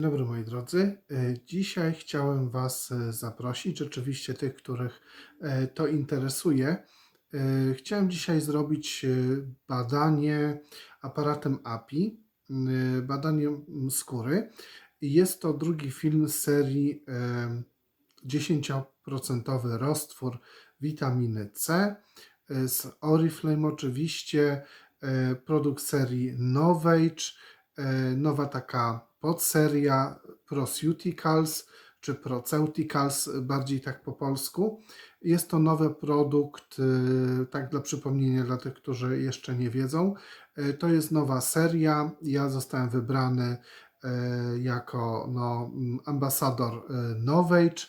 Dzień dobry moi drodzy. E, Dzisiaj chciałem Was e, zaprosić, rzeczywiście tych, których e, to interesuje. Chciałem dzisiaj zrobić badanie aparatem API, m, badanie m, skóry. Jest to drugi film z serii e, 10% roztwór witaminy C z Oriflame oczywiście, produkt serii Novage, nowa taka podseria Proceuticals czy Proceuticals, bardziej tak po polsku. Jest to nowy produkt, e, tak dla przypomnienia dla tych, którzy jeszcze nie wiedzą. E, To jest nowa seria. Ja zostałem wybrany e, jako no, mm, ambasador Novage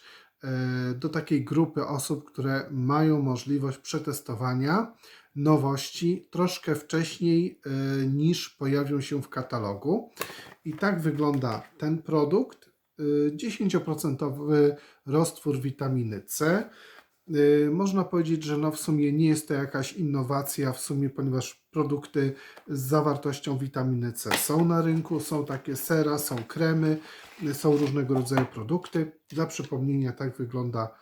do takiej grupy osób, które mają możliwość przetestowania nowości troszkę wcześniej niż pojawią się w katalogu. I tak wygląda ten produkt. Y, 10% roztwór witaminy C. Y, Można powiedzieć, że no w sumie nie jest to jakaś innowacja, w sumie, ponieważ produkty z zawartością witaminy C są na rynku, są takie sera, są kremy, y, są różnego rodzaju produkty. Dla przypomnienia, tak wygląda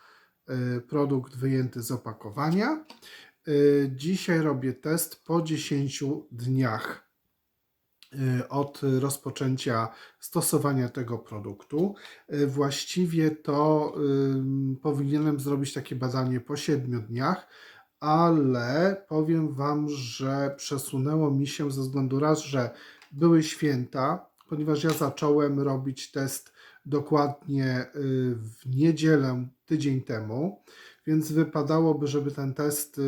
y, produkt wyjęty z opakowania. Y, Dzisiaj robię test po 10 dniach y, od rozpoczęcia stosowania tego produktu. Y, Właściwie to ym, powinienem zrobić takie badanie po 7 dniach, ale powiem Wam, że przesunęło mi się ze względu raz, że były święta, ponieważ ja zacząłem robić test dokładnie y, w niedzielę tydzień temu, więc wypadałoby, żeby ten test y,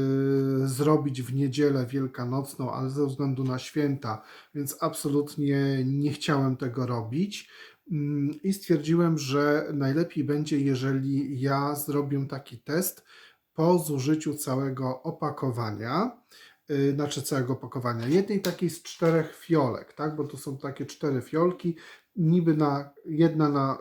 zrobić w niedzielę wielkanocną, ale ze względu na święta, więc absolutnie nie chciałem tego robić. Mm, I stwierdziłem, że najlepiej będzie, jeżeli ja zrobię taki test po zużyciu całego opakowania, yy, znaczy całego opakowania, jednej takiej z czterech fiolek, tak? Bo to są takie cztery fiolki, niby na jedna na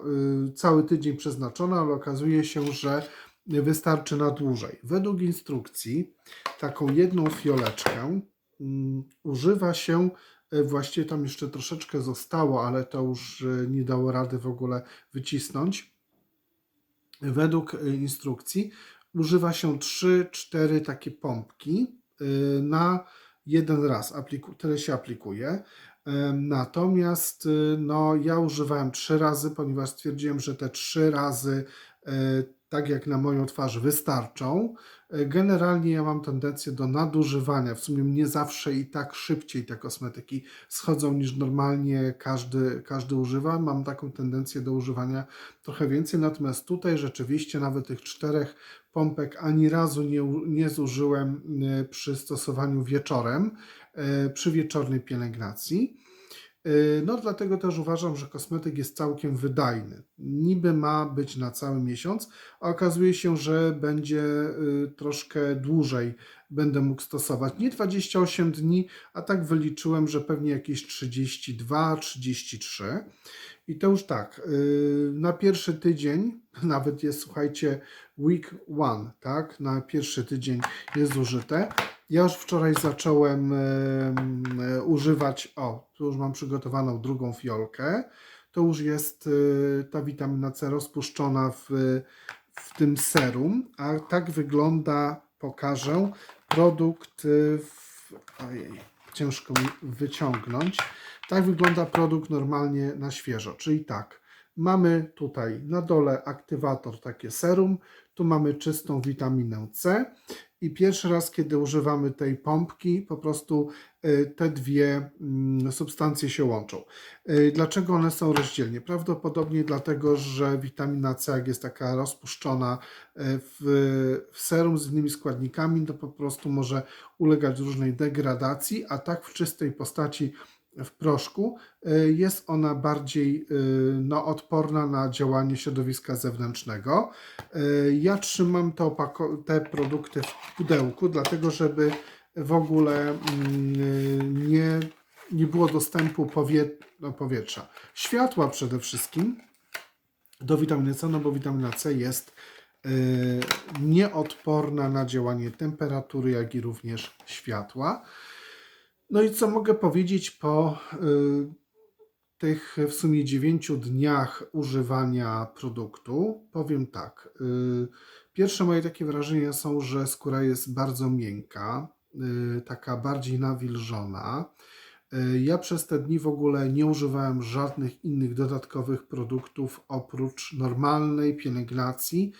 y, cały tydzień przeznaczona, ale okazuje się, że wystarczy na dłużej. Według instrukcji taką jedną fioleczkę mm, używa się e, Właściwie tam jeszcze troszeczkę zostało, ale to już e, nie dało rady w ogóle wycisnąć. Według e, instrukcji używa się 3-4 takie pompki na jeden raz. Tyle się aplikuje. Natomiast no, ja używałem 3 razy, ponieważ stwierdziłem, że te 3 razy, tak jak na moją twarz, wystarczą. E, Generalnie ja mam tendencję do nadużywania. W sumie mnie zawsze i tak szybciej te kosmetyki schodzą niż normalnie każdy, każdy używa. Mam taką tendencję do używania trochę więcej, natomiast tutaj rzeczywiście nawet tych czterech pompek ani razu nie, nie zużyłem e, przy stosowaniu wieczorem, e, przy wieczornej pielęgnacji. Yy, No, dlatego też uważam, że kosmetyk jest całkiem wydajny. Niby ma być na cały miesiąc, a okazuje się, że będzie y, troszkę dłużej będę mógł stosować. Nie 28 dni, a tak wyliczyłem, że pewnie jakieś 32, 33. I to już tak, y, na pierwszy tydzień, nawet jest, słuchajcie, week one, tak? Na pierwszy tydzień jest zużyte. Ja już wczoraj zacząłem em, e, używać, o, tu już mam przygotowaną drugą fiolkę. To już jest y, ta witamina C rozpuszczona w, w tym serum, a tak wygląda, pokażę, produkt y, w, ojej, ciężko mi wyciągnąć. Tak wygląda produkt normalnie na świeżo, czyli tak, mamy tutaj na dole aktywator, takie serum, tu mamy czystą witaminę C i pierwszy raz, kiedy używamy tej pompki, po prostu y, te dwie mm, substancje się łączą. Y, Dlaczego one są rozdzielnie? Prawdopodobnie dlatego, że witamina C, jak jest taka rozpuszczona y, w, w serum z innymi składnikami, to po prostu może ulegać różnej degradacji, a tak w czystej postaci w proszku y, jest ona bardziej y, no, odporna na działanie środowiska zewnętrznego. Y, Ja trzymam te, te produkty w pudełku, dlatego żeby w ogóle mm, nie, nie było dostępu powie, no, powietrza. Światła przede wszystkim do witaminy C, no bo witamina C jest nieodporna na działanie temperatury, jak i również światła. No i co mogę powiedzieć po y, tych w sumie 9 dniach używania produktu powiem tak. y, Pierwsze moje takie wrażenia są, że skóra jest bardzo miękka, y, taka bardziej nawilżona. Ja przez te dni w ogóle nie używałem żadnych innych dodatkowych produktów oprócz normalnej pielęgnacji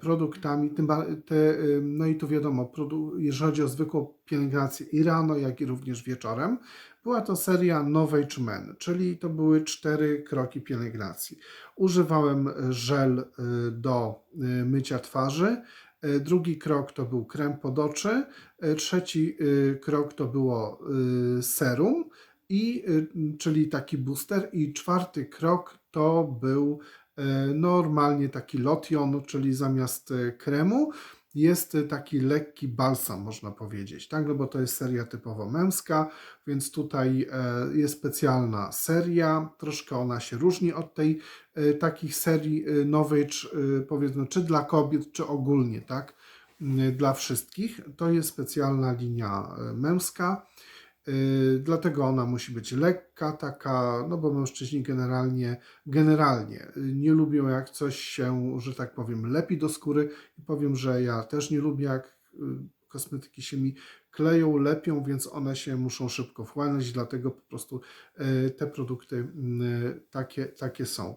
produktami, tym, te, no i tu wiadomo, jeżeli chodzi o zwykłą pielęgnację i rano, jak i również wieczorem, była to seria Novage Men, czyli to były cztery kroki pielęgnacji. Używałem e, żel y, do mycia twarzy, e, drugi krok to był krem pod oczy, e, trzeci krok to było serum, i, czyli taki booster, i czwarty krok to był e, normalnie taki lotion, czyli zamiast e, kremu jest e, taki lekki balsam, można powiedzieć, tak? No bo to jest seria typowo męska, więc tutaj e, jest specjalna seria, troszkę ona się różni od tej e, takich serii e, nowej, e, powiedzmy, czy dla kobiet, czy ogólnie, tak? Mm, Dla wszystkich. To jest specjalna linia e, męska. Yy, Dlatego ona musi być lekka, taka, no bo mężczyźni generalnie, generalnie yy, nie lubią jak coś się, że tak powiem, lepi do skóry i powiem, że ja też nie lubię jak yy, kosmetyki się mi kleją, lepią, więc one się muszą szybko wchłaniać, dlatego po prostu te produkty yy, takie, takie są.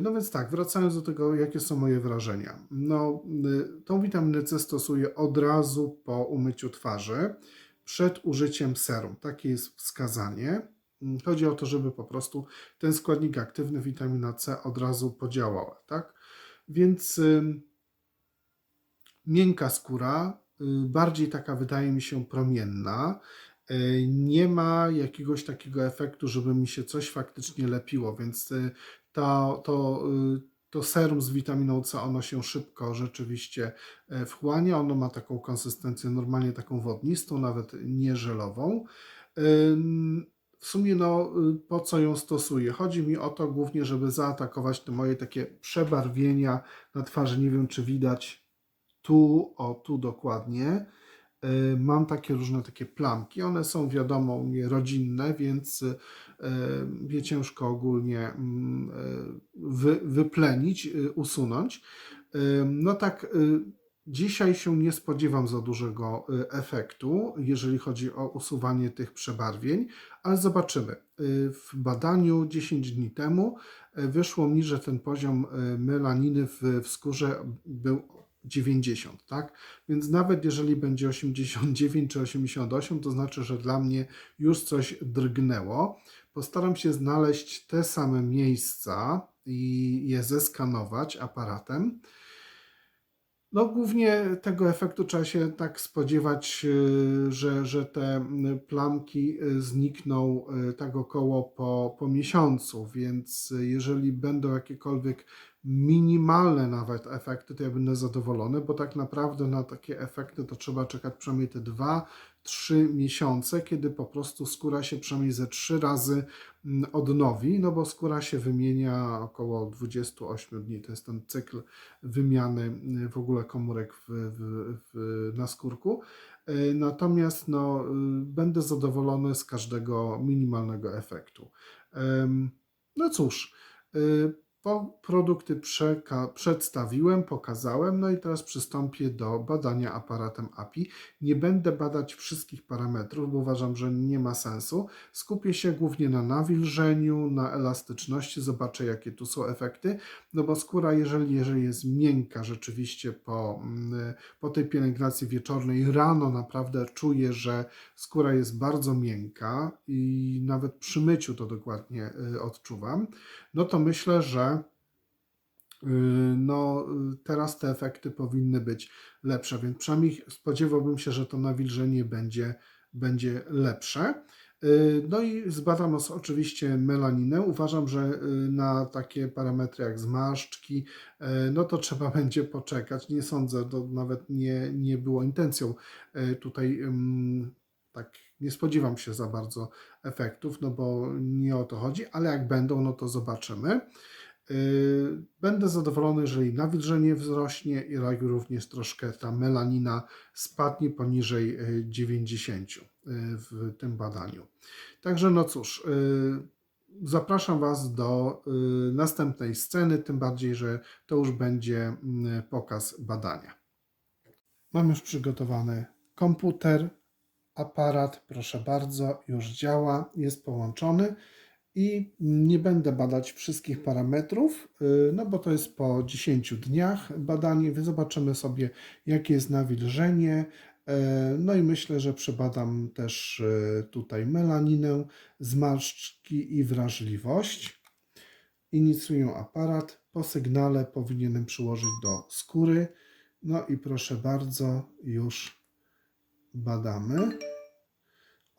No więc tak, wracając do tego, jakie są moje wrażenia. No, tą witaminę C stosuję od razu po umyciu twarzy przed użyciem serum. Takie jest wskazanie. Mm, Chodzi o to, żeby po prostu ten składnik aktywny, witamina C, od razu podziałała, tak? Więc ym, miękka skóra, y, bardziej taka wydaje mi się promienna. Y, Nie ma jakiegoś takiego efektu, żeby mi się coś faktycznie lepiło, więc y, to, to, y, to serum z witaminą C, ono się szybko rzeczywiście e, wchłania. Ono ma taką konsystencję normalnie taką wodnistą, nawet nie żelową. W sumie, no, y, po co ją stosuję? Chodzi mi o to głównie, żeby zaatakować te moje takie przebarwienia na twarzy. Nie wiem, czy widać tu, o tu dokładnie. Y, Mam takie różne takie plamki. One są wiadomo mnie rodzinne, więc y, je ciężko ogólnie mm, y, wy, wyplenić, y, usunąć. Y, No tak, y, dzisiaj się nie spodziewam za dużego y, efektu, jeżeli chodzi o usuwanie tych przebarwień, ale zobaczymy. Y, W badaniu 10 dni temu y, wyszło mi, że ten poziom y, melaniny w, w skórze był 90, tak? Więc nawet jeżeli będzie 89 czy 88, to znaczy, że dla mnie już coś drgnęło. Postaram się znaleźć te same miejsca i je zeskanować aparatem. No, głównie tego efektu trzeba się tak spodziewać, y, że, że te mm, plamki y, znikną y, tak około po, po miesiącu, więc y, jeżeli będą jakiekolwiek minimalne nawet efekty, to ja będę zadowolony, bo tak naprawdę na takie efekty to trzeba czekać przynajmniej te 2-3 miesiące, kiedy po prostu skóra się przynajmniej ze 3 razy mm, odnowi, no bo skóra się wymienia około 28 dni, to jest ten cykl wymiany y, w ogóle komórek w, w, w, na skórku. Y, Natomiast no, y, będę zadowolony z każdego minimalnego efektu. No cóż, po produkty przedstawiłem, pokazałem, no i teraz przystąpię do badania aparatem API. Nie będę badać wszystkich parametrów, bo uważam, że nie ma sensu. Skupię się głównie na nawilżeniu, na elastyczności, zobaczę jakie tu są efekty, no bo skóra, jeżeli, jeżeli jest miękka rzeczywiście po, mm, po tej pielęgnacji wieczornej, rano naprawdę czuję, że skóra jest bardzo miękka i nawet przy myciu to dokładnie y, odczuwam, no to myślę, że no, y, teraz te efekty powinny być lepsze, więc przynajmniej spodziewałbym się, że to nawilżenie będzie, będzie lepsze. Y, No i zbadam oczywiście melaninę. Uważam, że y, na takie parametry jak zmarszczki, y, no to trzeba będzie poczekać. Nie sądzę, to nawet nie, nie było intencją y, tutaj tak nie spodziewam się za bardzo efektów, no bo nie o to chodzi, ale jak będą, no to zobaczymy. Yy, Będę zadowolony, jeżeli nawilżenie wzrośnie i również troszkę ta melanina spadnie poniżej yy, 90 yy, w tym badaniu. Także no cóż, zapraszam Was do y, następnej sceny, tym bardziej, że to już będzie mm, pokaz badania. Mam już przygotowany komputer, aparat, proszę bardzo, już działa, jest połączony i nie będę badać wszystkich parametrów, y, no bo to jest po 10 dniach badanie. Zobaczymy sobie, jakie jest nawilżenie. E, No i myślę, że przebadam też e, tutaj melaninę, zmarszczki i wrażliwość. Inicjuję aparat. Po sygnale powinienem przyłożyć do skóry. No i proszę bardzo, już badamy.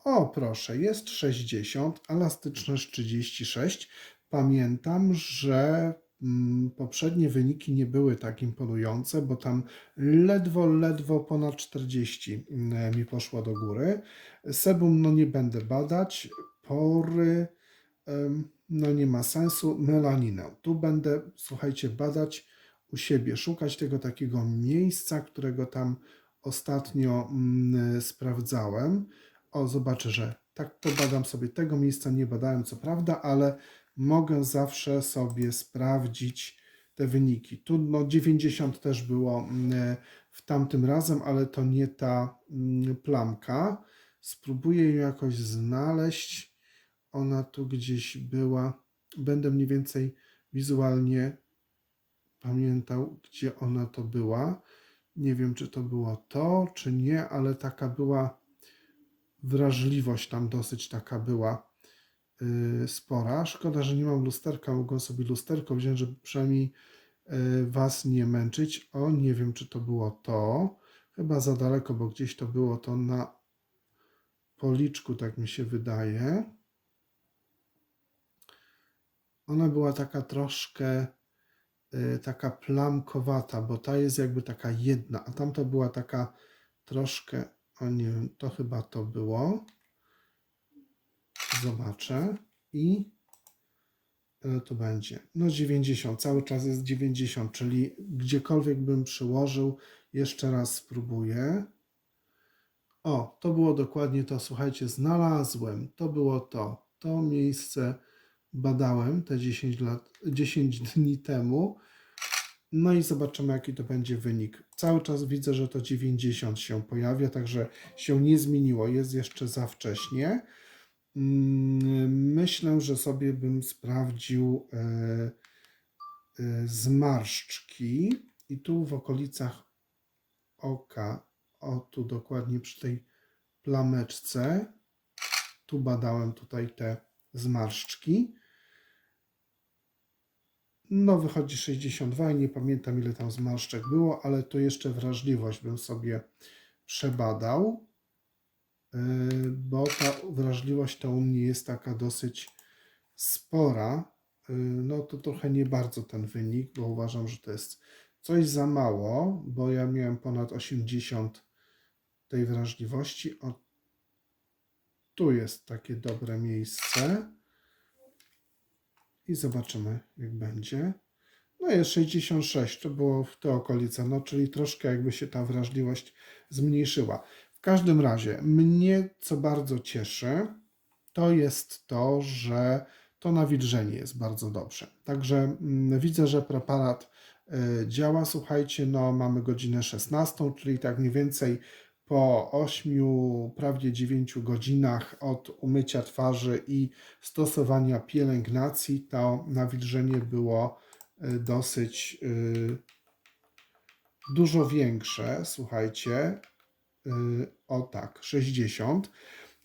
O, proszę, jest 60, elastyczność 36. Pamiętam, że mm, poprzednie wyniki nie były tak imponujące, bo tam ledwo, ledwo ponad 40 mm, mi poszło do góry. Sebum, no nie będę badać. Pory, no nie ma sensu. Melaninę. Tu będę, słuchajcie, badać u siebie, szukać tego takiego miejsca, którego tam ostatnio mm, sprawdzałem. O, zobaczę, że tak pobadam sobie. Tego miejsca nie badałem, co prawda, ale mogę zawsze sobie sprawdzić te wyniki. Tu no 90 też było mm, w tamtym razem, ale to nie ta mm, plamka. Spróbuję ją jakoś znaleźć. Ona tu gdzieś była. Będę mniej więcej wizualnie pamiętał, gdzie ona to była. Nie wiem, czy to było to, czy nie, ale taka była wrażliwość tam dosyć taka była yy, spora. Szkoda, że nie mam lusterka, mogłem sobie lusterko wziąć, żeby przynajmniej yy, Was nie męczyć. O, nie wiem, czy to było to. Chyba za daleko, bo gdzieś to było to na policzku, tak mi się wydaje. Ona była taka troszkę yy, taka plamkowata, bo ta jest jakby taka jedna, a tamta była taka troszkę o nie wiem, to chyba to było. Zobaczę. I ile to będzie? No 90, cały czas jest 90, czyli gdziekolwiek bym przyłożył, jeszcze raz spróbuję. O, to było dokładnie to, słuchajcie, znalazłem, to było to. To miejsce badałem te 10 lat, 10 dni temu. No i zobaczymy, jaki to będzie wynik. Cały czas widzę, że to 90 się pojawia, także się nie zmieniło. Jest jeszcze za wcześnie. Mm, Myślę, że sobie bym sprawdził e, e, zmarszczki i tu w okolicach oka, o tu dokładnie przy tej plameczce, tu badałem tutaj te zmarszczki. No, wychodzi 62 i nie pamiętam ile tam zmarszczek było, ale to jeszcze wrażliwość bym sobie przebadał, yy, bo ta wrażliwość to u mnie jest taka dosyć spora. Yy, No to trochę nie bardzo ten wynik, bo uważam, że to jest coś za mało, bo ja miałem ponad 80 tej wrażliwości. O, tu jest takie dobre miejsce i zobaczymy, jak będzie. No jest 66, to było w te okolice, no czyli troszkę jakby się ta wrażliwość zmniejszyła. W każdym razie, mnie co bardzo cieszy, to jest to, że to nawilżenie jest bardzo dobrze. Także mm, widzę, że preparat y, działa. Słuchajcie, no mamy godzinę 16, czyli tak mniej więcej po 8, prawie 9 godzinach od umycia twarzy i stosowania pielęgnacji, to nawilżenie było y, dosyć y, dużo większe. Słuchajcie, y, o tak, 60.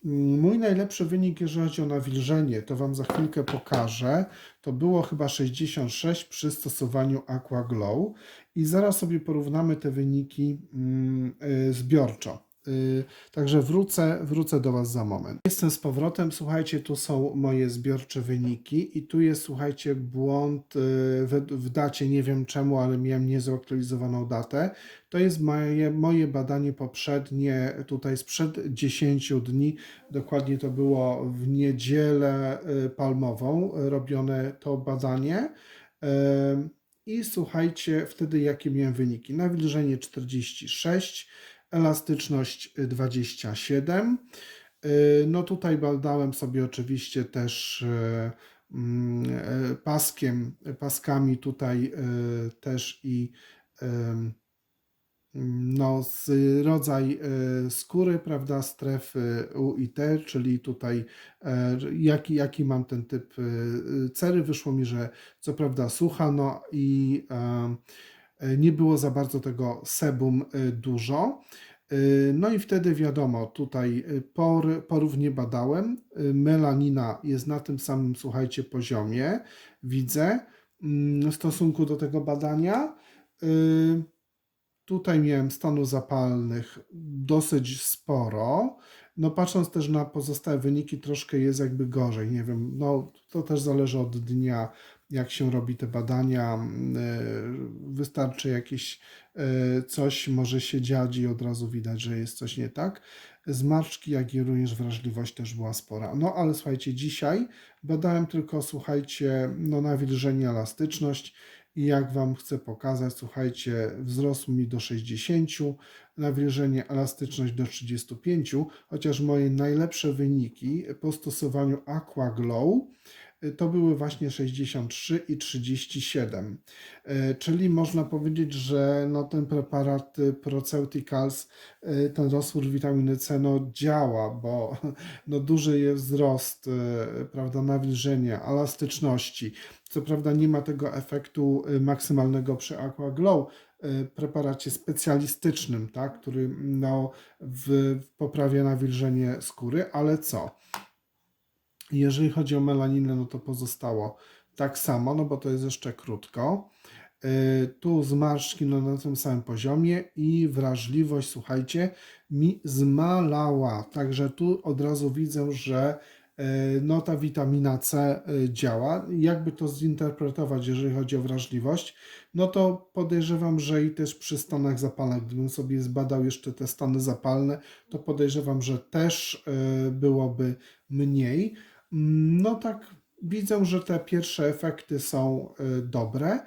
Mój najlepszy wynik, jeżeli chodzi o nawilżenie, to Wam za chwilkę pokażę. To było chyba 66 przy stosowaniu Aqua Glow. I zaraz sobie porównamy te wyniki mm, y, zbiorczo. Y, Także wrócę, wrócę do Was za moment. Jestem z powrotem. Słuchajcie, tu są moje zbiorcze wyniki i tu jest, słuchajcie, błąd y, w, w dacie. Nie wiem czemu, ale miałem niezaktualizowaną datę. To jest moje, moje badanie poprzednie, tutaj sprzed 10 dni. Dokładnie to było w niedzielę y, palmową robione to badanie. I słuchajcie, wtedy jakie miałem wyniki? Nawilżenie 46, elastyczność 27. Y, No tutaj badałem sobie oczywiście też y, mm, e, paskiem, paskami tutaj też i em, no, z rodzaj skóry, prawda, strefy U i T, czyli tutaj e, jaki, jaki mam ten typ cery. Wyszło mi, że co prawda sucha, no i e, nie było za bardzo tego sebum e, dużo. E, No i wtedy wiadomo, tutaj e, por, porów nie badałem. E, Melanina jest na tym samym, słuchajcie, poziomie, widzę, mm, w stosunku do tego badania. E, Tutaj miałem stanów zapalnych dosyć sporo. No patrząc też na pozostałe wyniki, troszkę jest jakby gorzej. Nie wiem, no to też zależy od dnia, jak się robi te badania. Yy, Wystarczy jakieś yy, coś może się dziać i od razu widać, że jest coś nie tak. Zmarszczki, jak i również wrażliwość też była spora. No ale słuchajcie, dzisiaj badałem tylko, słuchajcie, no nawilżenie, elastyczność. I jak Wam chcę pokazać, słuchajcie, wzrosł mi do 60, nawilżenie, elastyczność do 35, chociaż moje najlepsze wyniki po stosowaniu Aqua Glow to były właśnie 63 i 37. Y, Czyli można powiedzieć, że no ten preparat y, Proceuticals, y, ten roztwór witaminy C no działa, bo no duży jest wzrost, y, prawda, nawilżenia, elastyczności. Co prawda nie ma tego efektu maksymalnego przy Aqua Glow, preparacie specjalistycznym, tak, który no, w, poprawia nawilżenie skóry, ale co? Jeżeli chodzi o melaninę, no to pozostało tak samo, no bo to jest jeszcze krótko. Y, Tu zmarszczki no, na tym samym poziomie i wrażliwość, słuchajcie, mi zmalała. Także tu od razu widzę, że y, no, ta witamina C y, działa. Jakby to zinterpretować, jeżeli chodzi o wrażliwość? No to podejrzewam, że i też przy stanach zapalnych, gdybym sobie zbadał jeszcze te stany zapalne, to podejrzewam, że też byłoby mniej. No tak, widzę, że te pierwsze efekty są y, dobre.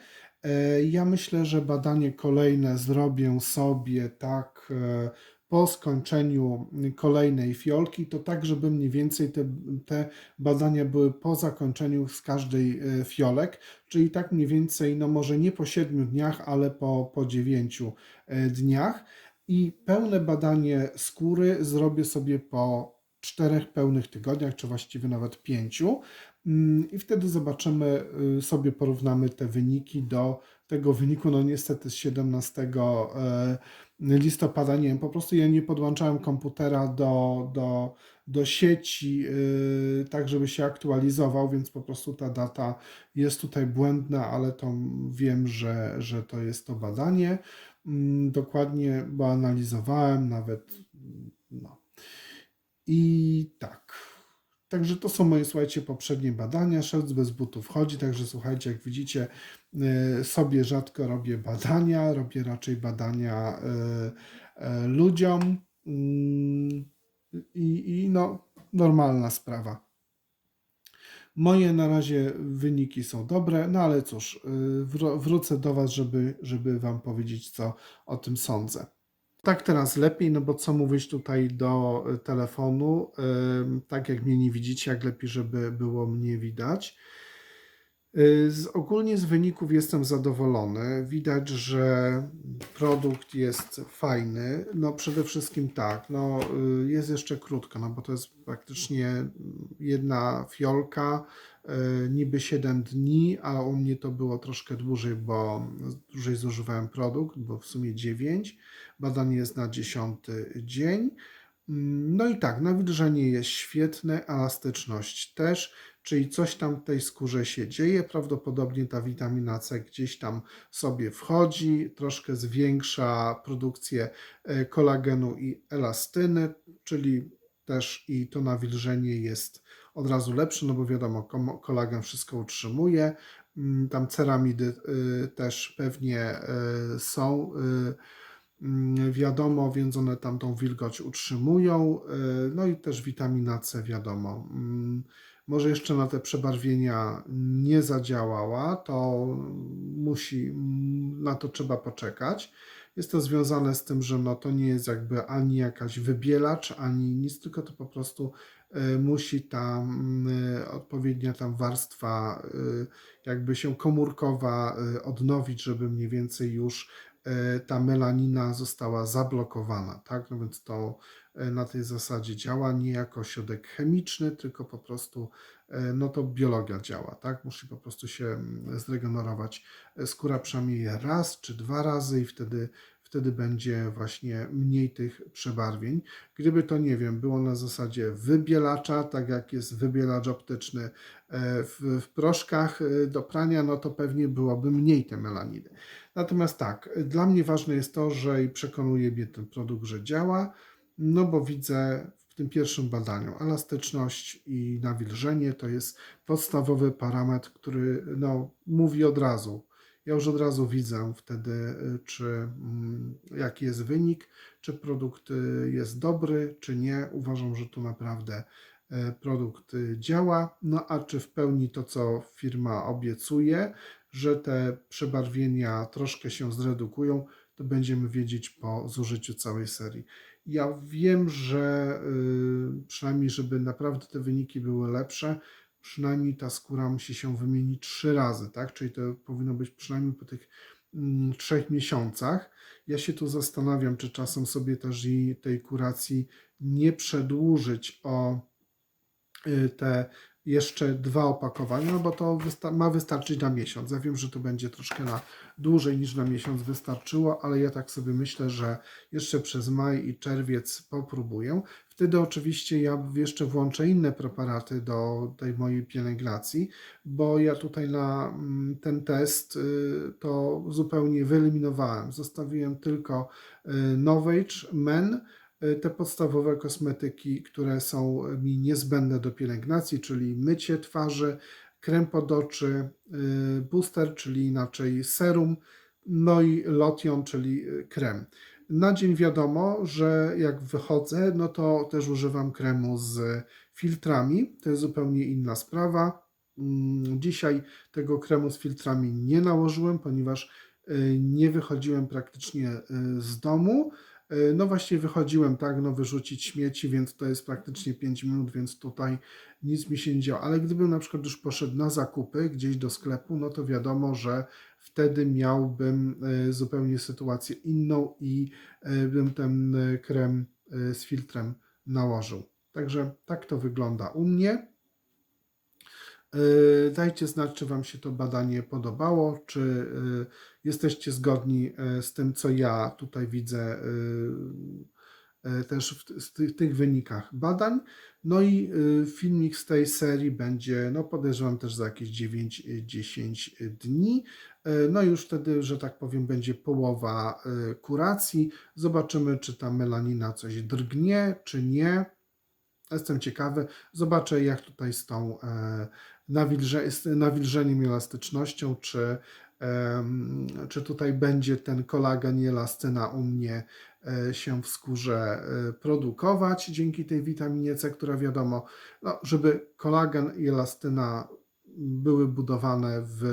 E, Ja myślę, że badanie kolejne zrobię sobie tak e, po skończeniu kolejnej fiolki, to tak, żeby mniej więcej te, te badania były po zakończeniu z każdej fiolek, czyli tak mniej więcej, no może nie po 7 dniach, ale po, po 9 e, dniach. I pełne badanie skóry zrobię sobie po czterech pełnych tygodniach, czy właściwie nawet pięciu. Mm, I wtedy zobaczymy, y, sobie porównamy te wyniki do tego wyniku, no niestety z 17 e, listopada, nie wiem, po prostu ja nie podłączałem komputera do, do, do sieci, y, tak żeby się aktualizował, więc po prostu ta data jest tutaj błędna, ale to wiem, że, że to jest to badanie. Mm, Dokładnie, bo analizowałem nawet, no. I tak. Także to są moje, słuchajcie, poprzednie badania. Szewc bez butów chodzi, także słuchajcie, jak widzicie, y, sobie rzadko robię badania, robię raczej badania y, y, ludziom Mm, i, i no, normalna sprawa. Moje na razie wyniki są dobre, no ale cóż, wró- wrócę do Was, żeby, żeby Wam powiedzieć, co o tym sądzę. Tak teraz lepiej, no bo co mówić tutaj do y, telefonu, tak jak mnie nie widzicie, jak lepiej, żeby było mnie widać. Y, Z, ogólnie z wyników jestem zadowolony. Widać, że produkt jest fajny. No przede wszystkim tak, no y, jest jeszcze krótko, no bo to jest praktycznie jedna fiolka, niby 7 dni, a u mnie to było troszkę dłużej, bo dłużej zużywałem produkt, bo w sumie 9. Badanie jest na 10 dzień. Mm, No i tak, nawilżenie jest świetne, elastyczność też, czyli coś tam w tej skórze się dzieje. Prawdopodobnie ta witamina C gdzieś tam sobie wchodzi, troszkę zwiększa produkcję e, kolagenu i elastyny, czyli też i to nawilżenie jest od razu lepsze, no bo wiadomo, kolagen wszystko utrzymuje. Mm, Tam ceramidy y, też pewnie y, są. y, Mm, wiadomo, więc one tam tą wilgoć utrzymują. No i też witamina C, wiadomo. Mm, Może jeszcze na te przebarwienia nie zadziałała, to musi, na to trzeba poczekać. Jest to związane z tym, że no to nie jest jakby ani jakaś wybielacz, ani nic, tylko to po prostu musi ta e, odpowiednia tam warstwa e, jakby się komórkowa odnowić, żeby mniej więcej już ta melanina została zablokowana, tak? No więc to na tej zasadzie działa nie jako środek chemiczny, tylko po prostu no to biologia działa, tak? Musi po prostu się mm, zregenerować skóra przynajmniej raz czy dwa razy i wtedy, wtedy będzie właśnie mniej tych przebarwień. Gdyby to, nie wiem, było na zasadzie wybielacza, tak jak jest wybielacz optyczny e, w, w proszkach e, do prania, no to pewnie byłoby mniej tej melaniny. Natomiast tak, dla mnie ważne jest to, że i przekonuje mnie ten produkt, że działa, no bo widzę w tym pierwszym badaniu elastyczność i nawilżenie to jest podstawowy parametr, który no, mówi od razu. Ja już od razu widzę wtedy, y, czy mm, jaki jest wynik, czy produkt y, jest dobry, czy nie. Uważam, że tu naprawdę e, produkt y, działa. No a czy w pełni to, co firma obiecuje, że te przebarwienia troszkę się zredukują, to będziemy wiedzieć po zużyciu całej serii. Ja wiem, że y, przynajmniej, żeby naprawdę te wyniki były lepsze, przynajmniej ta skóra musi się wymienić trzy razy, tak? Czyli to powinno być przynajmniej po tych mm, trzech miesiącach. Ja się tu zastanawiam, czy czasem sobie też i tej kuracji nie przedłużyć o y, te jeszcze dwa opakowania, no bo to wysta- ma wystarczyć na miesiąc. Ja wiem, że to będzie troszkę na dłużej niż na miesiąc wystarczyło, ale ja tak sobie myślę, że jeszcze przez maj i czerwiec popróbuję. Wtedy oczywiście ja jeszcze włączę inne preparaty do tej mojej pielęgnacji, bo ja tutaj na mm, ten test y, to zupełnie wyeliminowałem. Zostawiłem tylko y, Novage Men, te podstawowe kosmetyki, które są mi niezbędne do pielęgnacji, czyli mycie twarzy, krem pod oczy, y, booster, czyli inaczej serum, no i lotion, czyli y, krem. Na dzień wiadomo, że jak wychodzę, no to też używam kremu z filtrami. To jest zupełnie inna sprawa. Mm, Dzisiaj tego kremu z filtrami nie nałożyłem, ponieważ nie wychodziłem praktycznie z domu. Y, No właśnie wychodziłem, tak, no wyrzucić śmieci, więc to jest praktycznie 5 minut, więc tutaj nic mi się nie działo. Ale gdybym na przykład już poszedł na zakupy gdzieś do sklepu, no to wiadomo, że wtedy miałbym y, zupełnie sytuację inną i y, bym ten krem z filtrem nałożył. Także tak to wygląda u mnie. Dajcie znać, czy Wam się to badanie podobało, czy jesteście zgodni y, z tym, co ja tutaj widzę y, y, też w, tych, tych wynikach badań. No i filmik z tej serii będzie, no podejrzewam też za jakieś 9-10 dni. No już wtedy, że tak powiem, będzie połowa kuracji. Zobaczymy, czy ta melanina coś drgnie, czy nie. Jestem ciekawy. Zobaczę, jak tutaj z tą e, nawilże, nawilżeniem elastycznością, czy, czy tutaj będzie ten kolagen i elastyna u mnie e, się w skórze e, produkować dzięki tej witaminie C, która wiadomo, no, żeby kolagen i elastyna były budowane w,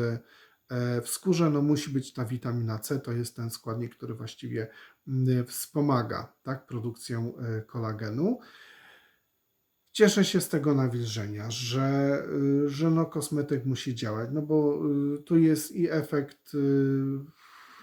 e, w skórze, no musi być ta witamina C, to jest ten składnik, który właściwie wspomaga tak, produkcję kolagenu. Cieszę się z tego nawilżenia, że, y, że no kosmetyk musi działać, no bo y, tu jest i efekt y,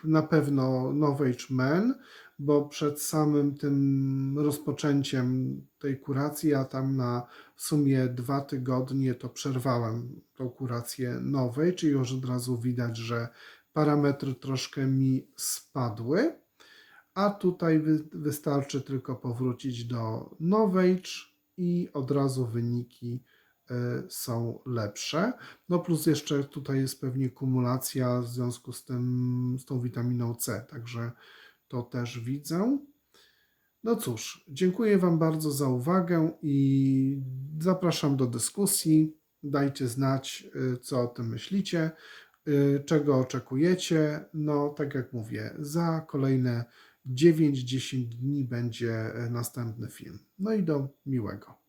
na pewno Novage Men, bo przed samym tym rozpoczęciem tej kuracji, ja tam na w sumie dwa tygodnie to przerwałem tą kurację nowej, czyli już od razu widać, że parametry troszkę mi spadły, a tutaj wy, wystarczy tylko powrócić do Novage i od razu wyniki y, są lepsze. No plus jeszcze tutaj jest pewnie kumulacja w związku z tym, z tą witaminą C, także to też widzę. No cóż, dziękuję Wam bardzo za uwagę i zapraszam do dyskusji. Dajcie znać, y, co o tym myślicie, y, czego oczekujecie. No, tak jak mówię, za kolejne 9-10 dni będzie e, następny film. No i do miłego.